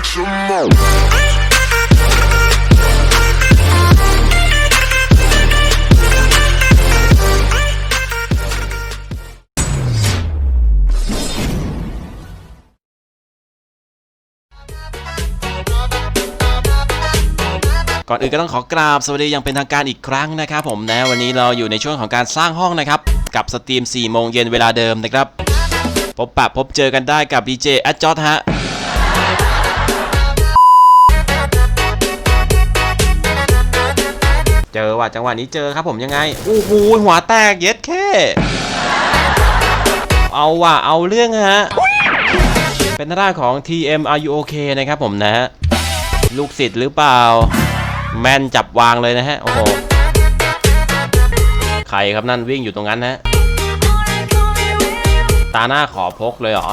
Get your mo. ก่อนอื่นก็ต้องขอกราบสวัสดีอย่างเป็นทางการอีกครั้งนะครับผมนะวันนี้เราอยู่ในช่วงของการสร้างห้องนะครับ กับสตรีม4โมงเย็นเวลาเดิมนะครับ พบปะพบเจอกันได้กับ DJ แอดจอฮะ ว่ะจังหวะนี้เจอครับผมยังไงโอ้โหหัวแตกเย็ดแค่เอาว่ะเอาเรื่องฮะ เป็นหน้าของ TM Are You OK นะครับผมนะฮะ ลูกศิษย์หรือเปล่า แม่นจับวางเลยนะฮะ โอ้โห ใครครับนั่นวิ่งอยู่ตรงนั้นนะตาหน้าขอพกเลยเหรอ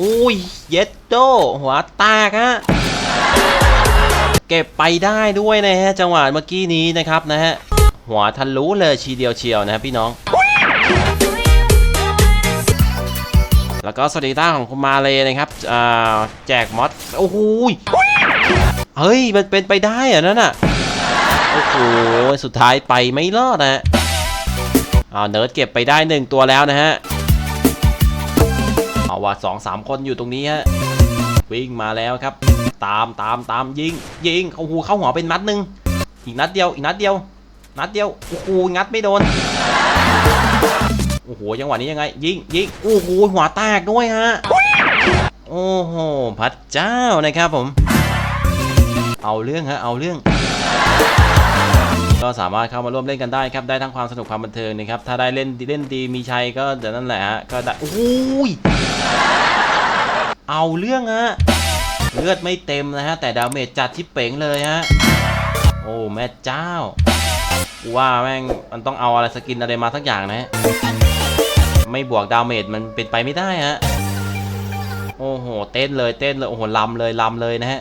อุ้ย เย็ดโดหัวแตกฮะ เก็บไปได้ด้วยนะฮะจังหวะเมื่อกี้นี้นะครับนะฮะหัวทะลุเลยชีเดียวเชียวนะพี่น้อง แล้วก็สวัสดีต้าของคุณมาเลยนะครับอ่าแจกมอดโอ้โหยเฮ้ยมันเป็นไปได้เหรอนั่นน่ะโอ้โหสุดท้ายไปไม่รอดนะฮะอ่าเนิร์ดเก็บไปได้หนึ่งตัวแล้วนะฮะเอาว่าสองสามคนอยู่ตรงนี้ฮะ วิ่งมาแล้วครับ ตามตามตามยิงยิงโอ้โหเข้าหัวเป็นนัดหนึ่งอีกนัดเดียวอีกนัดเดียว นัดเดียวโอ้โหงัดไม่โดนโอ้โหจังหวะนี้ยังไง ยิงยิงโอ้โหหัวแตกด้วยฮะโอ้โหพระเจ้านะครับผม เอาเรื่องฮะเอาเรื่อง ก็สามารถเข้ามาร่วมเล่นกันได้ครับได้ทั้งความสนุกความบันเทิงนะครับถ้าได้เล่นเล่นดีมีชัยก็เดี๋ยวนั่นแหละฮะก็ได้โอ้ย เอาเรื่องฮะ เลือดไม่เต็มนะฮะ แต่ดาเมจจัดที่เป๋งเลยฮะ โอ้ แม่เจ้า ว่าแม่งมันต้องเอาอะไรสกินอะไรมาสักอย่างนะฮะ ไม่บวกดาเมจมันเป็นไปไม่ได้ฮะ โอ้โห เต้นเลยเต้นเลย โอ้โหลำเลยลำเลยนะฮะ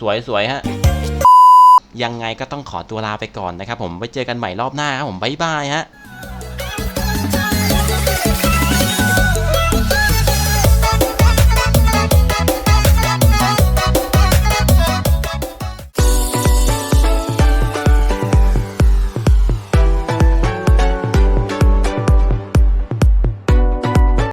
สวยสวยฮะ ยังไงก็ต้องขอตัวลาไปก่อนนะครับผม ไว้เจอกันใหม่รอบหน้าครับผม บ๊ายบายฮะ